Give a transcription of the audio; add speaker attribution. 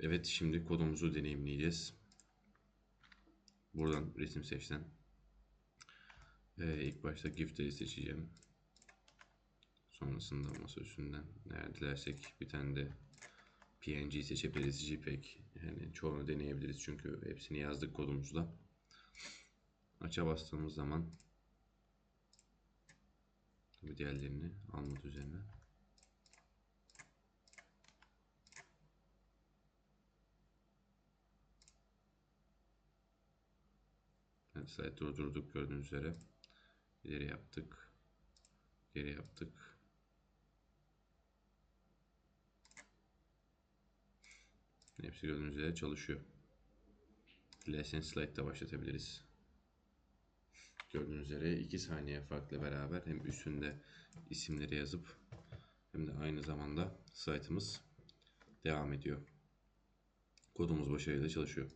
Speaker 1: Evet şimdi kodumuzu deneyimleyeceğiz. Buradan resim seçten. Ee, ilk başta giftleri seçeceğim. Sonrasında masa üstünden eğer dilersek bir tane de PNG seçebiliriz. JPEG yani çoğunu deneyebiliriz çünkü hepsini yazdık kodumuzda. Aça bastığımız zaman tabi diğerlerini almadı üzerine. Slide durdurduk gördüğünüz üzere. İleri yaptık. Geri yaptık. Hepsi gördüğünüz üzere çalışıyor. Dilerseniz slide da başlatabiliriz. Gördüğünüz üzere 2 saniye farklı beraber hem üstünde isimleri yazıp hem de aynı zamanda slaytımız devam ediyor. Kodumuz başarıyla çalışıyor.